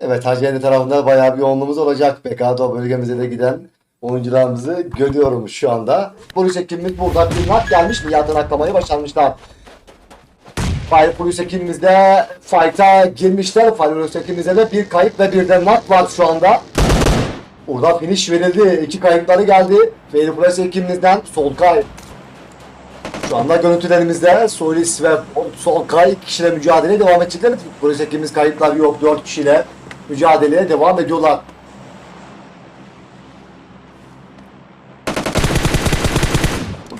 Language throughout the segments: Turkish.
Evet Hacıyendi tarafında bayağı bir yoğunluğumuz olacak. PKD bölgemize de giden oyuncularımızı görüyorum şu anda. Polis ekibimiz burada bir nak gelmiş mi? Yerden aklamayı başarmışlar. Fire polis ekibimiz de fight'a girmişler. Fire polis ekibimizde de bir kayıp ve bir de nak var şu anda. Burada finish verildi. İki kayıpları geldi. Fire polis ekibimizden Solkay. Şu anda görüntülerimizde Solis ve Solkay iki kişiyle mücadeleye devam edecekler. Polis ekibimiz kayıplar yok. Dört kişiyle mücadeleye devam ediyorlar.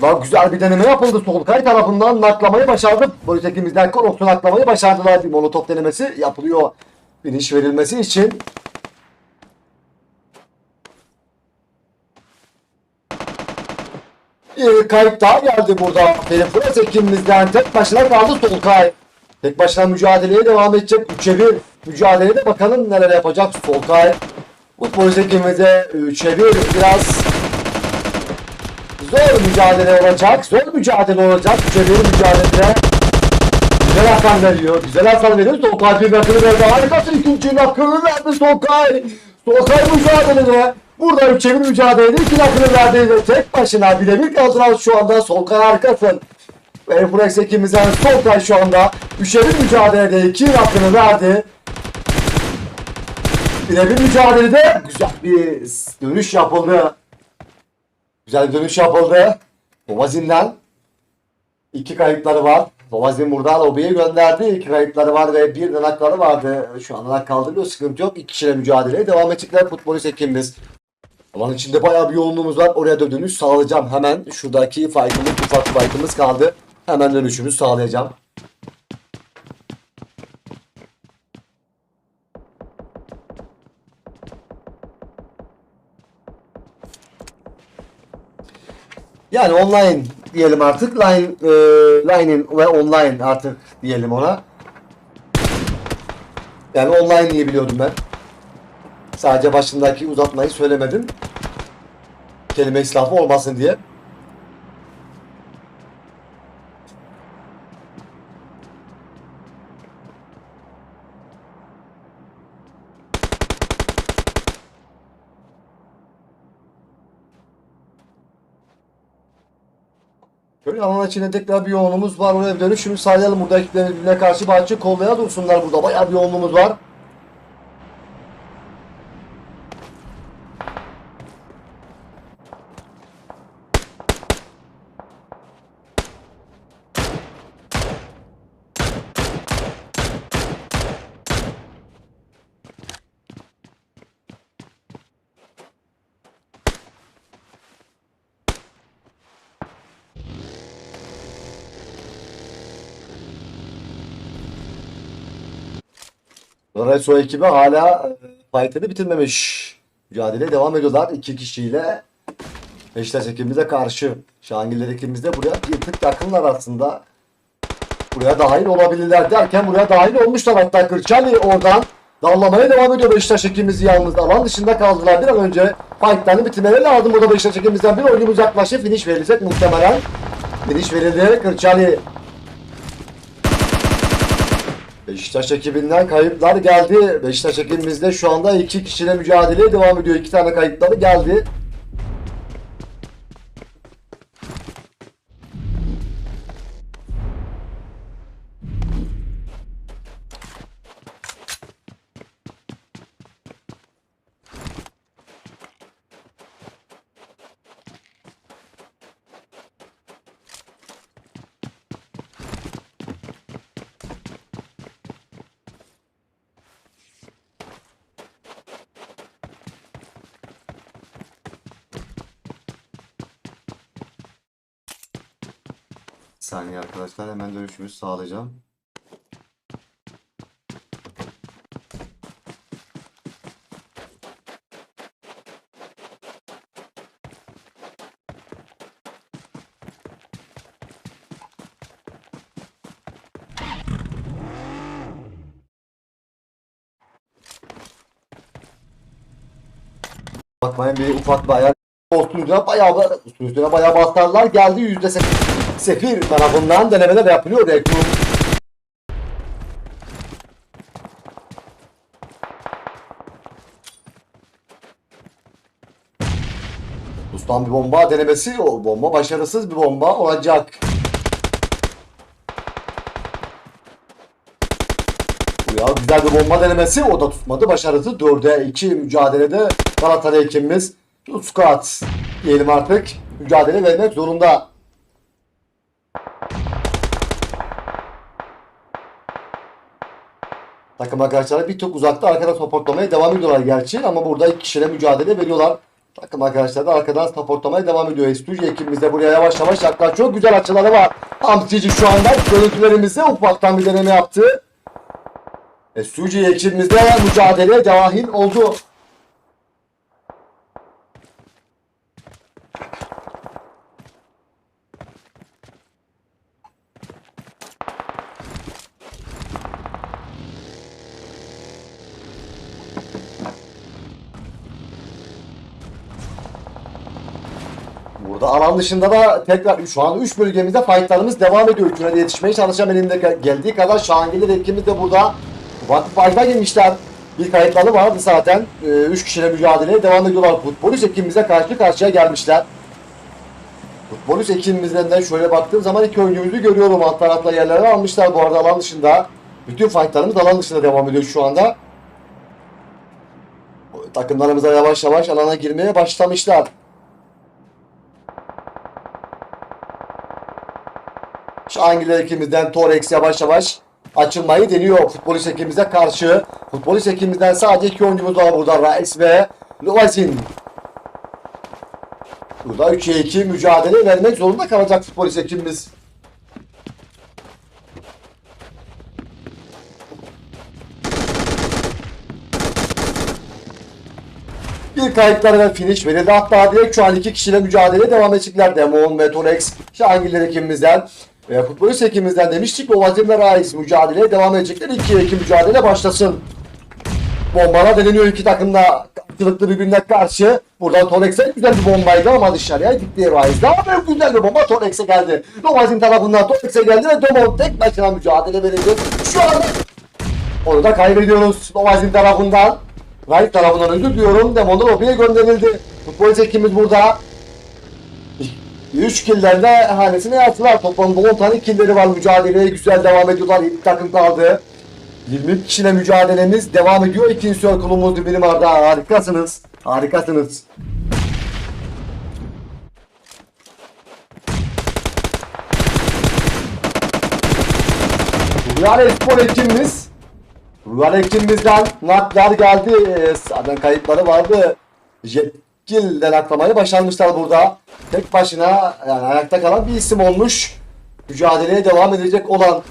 Burada güzel bir deneme yapıldı. Solkay tarafından naklamayı başardı. Polis ekibimizden Korok'ta naklamayı başardılar. Bir molotof denemesi yapılıyor. Finish verilmesi için. Bir kayıp daha geldi burada. Polis ekibimizden tek başına kaldı Solkay. Tek başına mücadeleye devam edecek. 3'e 1 mücadelede bakalım neler yapacak Solkay. Bu polis ekibimize 3'e 1 biraz zor mücadele olacak. Zor mücadele olacak. 3'e 1 mücadelede. Güzel hasar veriyor. Güzel hasar veriyor. Solkay bir nakını verdi. Harikasın ikinci nakını verdi Solkay. Solkay mücadelede. Burada 3'e 1 mücadelede iki nakını verdi. Ve tek başına birebir kaldıran şu anda Solkay harikasın. Flex ekibimizden Solkay şu anda 3'e 1 mücadelede iki nakını verdi. Birebir mücadelede güzel bir dönüş yapıldı. Güzel bir dönüş yapıldı. Bovazin'den iki kayıpları var. Bovazin burada lobiye gönderdi. İki kayıpları var ve bir de nakları vardı. Şu an nak kaldırılıyor. Sıkıntı yok. İki kişiyle mücadeleye devam edecekler futbolist ekibimiz. Alan içinde bayağı bir yoğunluğumuz var. Oraya da dönüş sağlayacağım. Hemen şuradaki fight'ımız, ufak fight'ımız kaldı. Hemen dönüşümüzü sağlayacağım. Yani online diyelim artık. Line, e, line'in ve online artık diyelim ona. Yani online diye biliyordum ben. Sadece başındaki uzatmayı söylemedim. Kelime israfı olmasın diye. Böyle alan içinde tekrar bir yoğunluğumuz var. Oraya dönüşümü sağlayalım. Burada ekiplerin birbirine karşı bahçe kollaya dursunlar burada. Bayağı bir yoğunluğumuz var. Lorenzo ekibi hala e, fight'ını bitirmemiş. Mücadele devam ediyorlar iki kişiyle. Beşiktaş ekibimize karşı. Şahangiller ekibimiz de buraya bir tık yakınlar aslında. Buraya dahil olabilirler derken buraya dahil olmuşlar hatta Kırçali oradan dallamaya devam ediyor Beşiktaş ekibimiz yalnız. Alan dışında kaldılar bir an önce fight'larını bitirmeleri lazım. Burada Beşiktaş ekibimizden bir oyuncumuz yaklaştı. Finish verilecek muhtemelen. Finish verildi. Kırçali Beşiktaş ekibinden kayıplar geldi. Beşiktaş ekibimizde şu anda iki kişiyle mücadeleye devam ediyor. İki tane kayıpları geldi. Saniye arkadaşlar hemen dönüşümüzü sağlayacağım. Bakmayın bir ufak bir ayar Postun üstüne bayağı üstüne bayağı bastarlar geldi yüzde se- Sefir tarafından denemeler yapılıyor Ekrum. Ustan bir bomba denemesi o bomba başarısız bir bomba olacak. Ya güzel bir bomba denemesi o da tutmadı. Başarısız 4'e 2 mücadelede Galatasaray ekibimiz Uskat diyelim artık mücadele vermek zorunda. Takım arkadaşları bir tık uzakta arkadan supportlamaya devam ediyorlar gerçi ama burada iki kişiyle mücadele veriyorlar. Takım arkadaşlar da arkadan supportlamaya devam ediyor. Estücü ekibimiz de buraya yavaş yavaş yaklaşıyor. Çok güzel açıları var. Hamsici şu anda görüntülerimizde ufaktan bir deneme yaptı. Estücü ekibimiz de mücadeleye dahil oldu. Burada alan dışında da tekrar şu an 3 bölgemizde fightlarımız devam ediyor. De yetişmeye çalışan elimde ge- geldiği kadar Şahangeli etkimiz de burada. Ufak fight'a girmişler. Bir kayıtları vardı zaten. 3 kişiyle mücadeleye devam ediyorlar. Futbolist ekibimize karşı karşıya gelmişler. Futbolist ekibimizden de şöyle baktığım zaman iki oyuncumuzu görüyorum. Alt tarafta yerlere almışlar bu arada alan dışında. Bütün fightlarımız alan dışında devam ediyor şu anda. Takımlarımıza yavaş yavaş alana girmeye başlamışlar. Şahangiler ekimizden Torex yavaş yavaş açılmayı deniyor futbolist ekimize karşı. Futbolist ekimizden sadece iki oyuncumuz var burada. Reis ve Lovazin. Burada 3'e 2 mücadele vermek zorunda kalacak futbolist ekibimiz. Bir kayıtları ve finish verildi. Hatta direkt şu an iki kişiyle mücadele devam edecekler. Demon ve Torex. Şahangiler ekibimizden ve futbolist ekibimizden demiştik. O Vazimle Reis mücadeleye devam edecekler. 2'ye 2 mücadele başlasın. Bombana deneniyor iki takımda karşılıklı birbirine karşı. Buradan Torex'e güzel bir bombaydı ama dışarıya gitti. Daha böyle güzel bir bomba Torex'e geldi. Novazin tarafından Torex'e geldi ve Demon tek başına mücadele verecek. Şu anda onu da kaybediyoruz Novazin tarafından. Wright tarafından özür diliyorum. Demon'da lobiye gönderildi. Futbol ekibimiz burada. 3 killerle hanesine yaptılar. Toplamda 10 tane killeri var. Mücadeleye güzel devam ediyorlar. 7 takım kaldı. 20 kişiyle mücadelemiz devam ediyor. İkinci circle'umuz birim arda. Harikasınız. Harikasınız. Rüyal Espor ekibimiz Ruhan ekibimizden naklar geldi. Ee, Zaten kayıtları vardı. Jetkil'den aklamayı başarmışlar burada. Tek başına yani ayakta kalan bir isim olmuş. Mücadeleye devam edecek olan.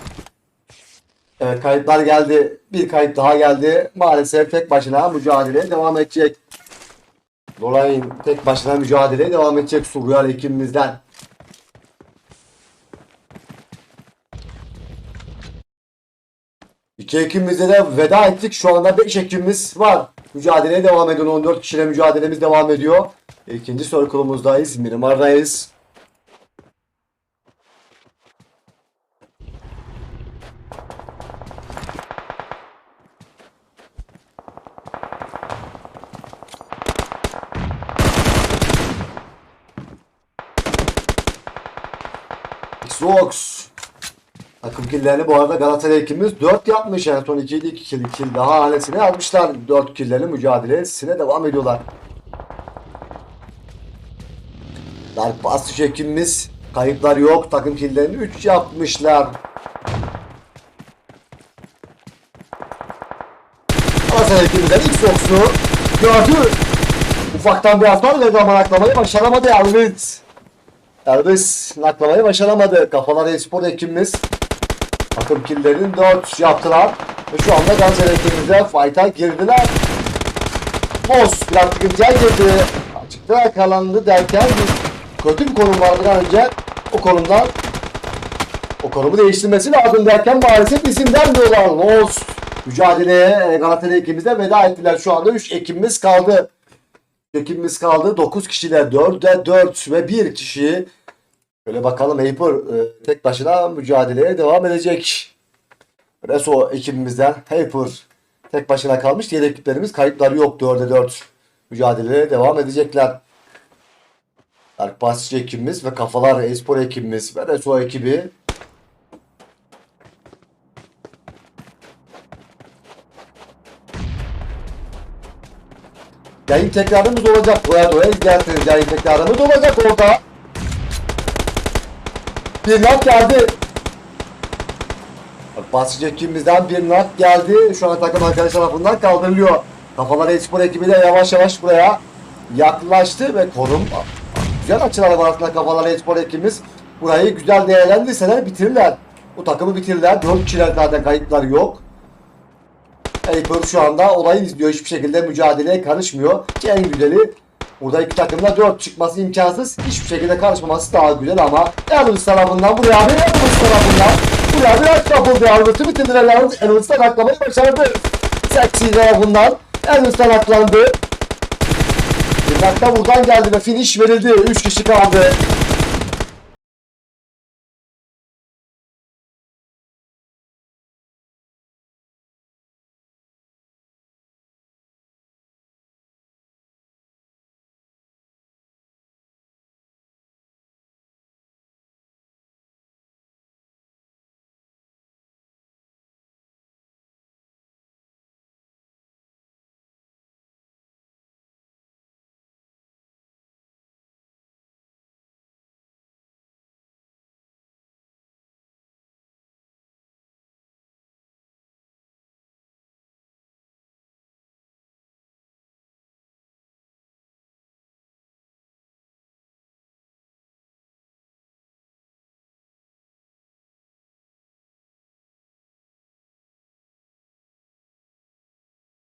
Evet kayıtlar geldi. Bir kayıt daha geldi. Maalesef tek başına mücadeleye devam edecek. Dolayın tek başına mücadeleye devam edecek Suriyal ekibimizden. İki ekibimizde de veda ettik. Şu anda 5 ekibimiz var. Mücadeleye devam ediyor. 14 kişiyle mücadelemiz devam ediyor. İkinci circle'umuzdayız. Mirimar'dayız. Xbox. Killerini bu arada Galatasaray ekibimiz 4 yapmış. En son 2 2 kill, kill daha hanesine almışlar. 4 killerini mücadelesine devam ediyorlar. Dark Pass ekibimiz kayıplar yok. Takım killerini 3 yapmışlar. Galatasaray ekibimizden Xbox'u gördü. Ufaktan bir hasar ve zaman aklamayı başaramadı Elvis. Elvis naklamayı başaramadı. Kafalar Espor ekibimiz Takım killerini 4 yaptılar. Ve şu anda Gaziantep ekibimizde fight'a girdiler. Boss biraz sıkıntıya girdi. Açıkta yakalandı derken kötü bir konum vardı önce. O konumdan o konumu değiştirmesi lazım derken maalesef isim vermiyorlar. Boss mücadeleye e, Galatasaray ekibimizde veda ettiler. Şu anda 3 ekibimiz kaldı. Ekibimiz kaldı. 9 kişiyle 4'e 4 ve 1 kişi Şöyle bakalım Hyper e, tek başına mücadeleye devam edecek. Reso ekibimizden Hyper tek başına kalmış. Diğer ekiplerimiz kayıpları yok. 4'e 4 mücadeleye devam edecekler. Dark Passage ekibimiz ve Kafalar Espor ekibimiz ve Reso ekibi Yayın tekrarımız olacak. Doya doya izlersiniz. Yayın tekrarımız olacak orada. Bir nak geldi. Basıcı ekibimizden bir nak geldi. Şu an takım arkadaş tarafından kaldırılıyor. Kafalar Espor ekibi de yavaş yavaş buraya yaklaştı ve konum güzel açılar var aslında Kafalar Espor ekibimiz. Burayı güzel değerlendirseler bitirirler. Bu takımı bitirirler. 4 kişiler zaten kayıplar yok. Eyüp şu anda olayı izliyor. Hiçbir şekilde mücadeleye karışmıyor. Ki en güzeli burada iki takımda 4 çıkması imkansız. Hiçbir şekilde karışmaması daha güzel ama Elvis tarafından buraya bir Elvis tarafından buraya bir aç kapıldı. Elvis'i bitirdiler. Elvis Elvis'ten aklamayı başardı. Seksi tarafından aklandı. Bir dakika buradan geldi ve finish verildi. 3 kişi kaldı.